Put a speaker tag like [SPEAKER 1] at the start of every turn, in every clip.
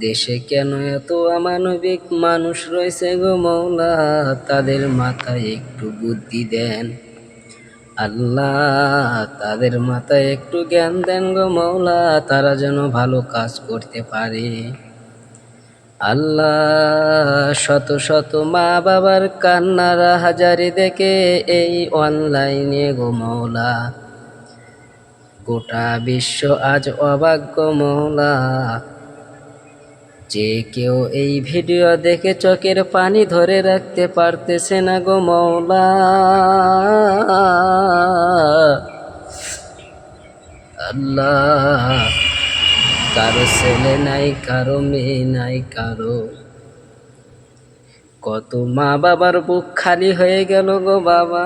[SPEAKER 1] দেশে কেন এত অমানবিক মানুষ রয়েছে গো মৌলা? তাদের মাথায় একটু বুদ্ধি দেন। আল্লাহ, তাদের মাথায় একটু জ্ঞান দেন গো মৌলা, তারা যেন ভালো কাজ করতে পারে। আল্লাহ, শত শত মা বাবার কান্নারা হাজারে দেখে এই অনলাইনে গো মৌলা। গোটা বিশ্ব আজ অবাক্য মৌলা যে কেউ এই ভিডিও দেখে চোখের পানি ধরে রাখতে পারতেছে না গো মৌলা আল্লাহ, কারও ছেলে নাই, কারও মেয়ে নাই, কারও কত মা বাবার বুক খালি হয়ে গেল গো বাবা।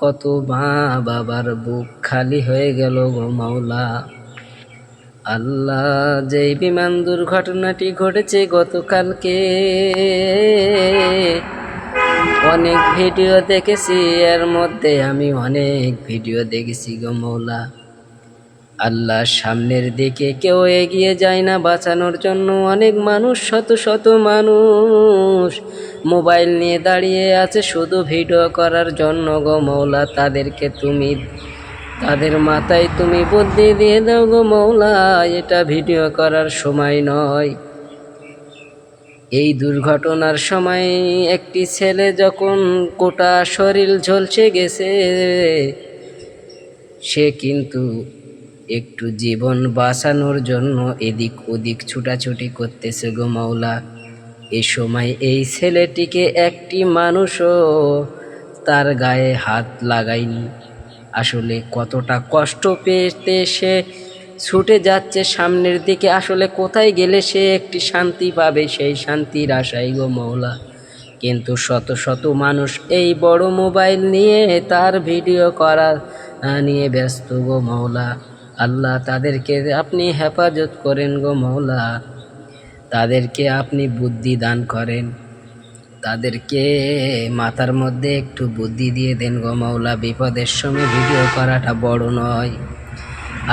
[SPEAKER 1] কত মা বাবার বুক খালি হয়ে গেল গো মাওলা। আল্লাহ, যেই বিমান দুর্ঘটনাটি ঘটেছে গতকালকে, অনেক ভিডিও দেখেছি, এর মধ্যে আমি অনেক ভিডিও দেখেছি গো মৌলা আল্লাহ সামনের দিকে কেউ এগিয়ে যায় না বাঁচানোর জন্য। অনেক মানুষ, শত শত মানুষ মোবাইল নিয়ে দাঁড়িয়ে আছে। শুধু ভিডিও করার জন্য গো মৌলা, তাদেরকে তুমি, তাদের মাথায় তুমি বুদ্ধি দিয়ে দাও গো মৌলা, এটা ভিডিও করার সময় নয়। এই দুর্ঘটনার সময় একটি ছেলে যখন গোটা শরীর ঝলসে গেছে, সে কিন্তু একটু জীবন বাঁচানোর জন্য এদিক ওদিক ছুটাছুটি করতেছে গো মাওলা। এ সময় এই ছেলেটিকে একটি মানুষও তার গায়ে হাত লাগায়নি। আসলে কতটা কষ্ট পেতে সে ছুটে যাচ্ছে সামনের দিকে, আসলে কোথায় গেলে সে একটি শান্তি পাবে সেই শান্তির আশাই গো মৌলা কিন্তু শত শত মানুষ এই বড় মোবাইল নিয়ে তার ভিডিও করা নিয়ে ব্যস্ত গো মৌলা আল্লাহ তাদেরকে আপনি হেফাজত করেন গো মৌলা তাদেরকে আপনি বুদ্ধি দান করেন। তাদেরকে মাথার মধ্যে একটু বুদ্ধি দিয়ে দেন গো মৌলা বিপদের সময় ভিডিও করাটা বড় নয়।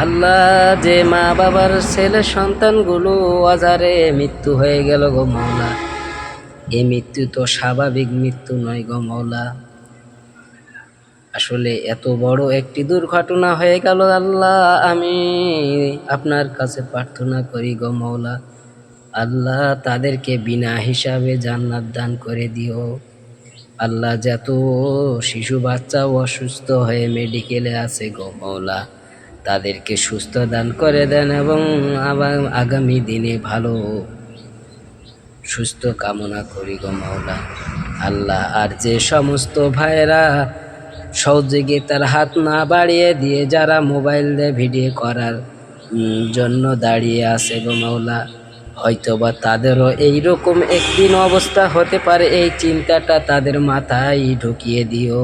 [SPEAKER 1] আল্লাহ যে মা বাবার ছেলে সন্তানগুলো আজারে মৃত্যু হয়ে গেল গো মৌলা এ মৃত্যু তো স্বাভাবিক মৃত্যু নয় গো মৌলা আসলে এত বড় একটি দুর্ঘটনা হয়ে গেল আল্লাহ, আমি আপনার কাছে প্রার্থনা করি গো মৌলা আল্লাহ তাদেরকে বিনা হিসাবে জান্নাত দান করে দিও। আল্লাহ যত শিশু বাচ্চাও অসুস্থ হয়ে মেডিকেলে আছে গো মৌলা তাদেরকে সুস্থ দান করে দেন এবং আবার আগামী দিনে ভালো, সুস্থ কামনা করি গো মাওলা। আল্লাহ আর যে সমস্ত ভাইয়েরা সহযোগিতার হাত না বাড়িয়ে দিয়ে যারা মোবাইল দিয়ে ভিডিও করার জন্য দাঁড়িয়ে আছে গো মাওলা। হয়তোবা তাদেরও এইরকম একদিন অবস্থা হতে পারে, এই চিন্তাটা তাদের মাথায় ঢুকিয়ে দিও।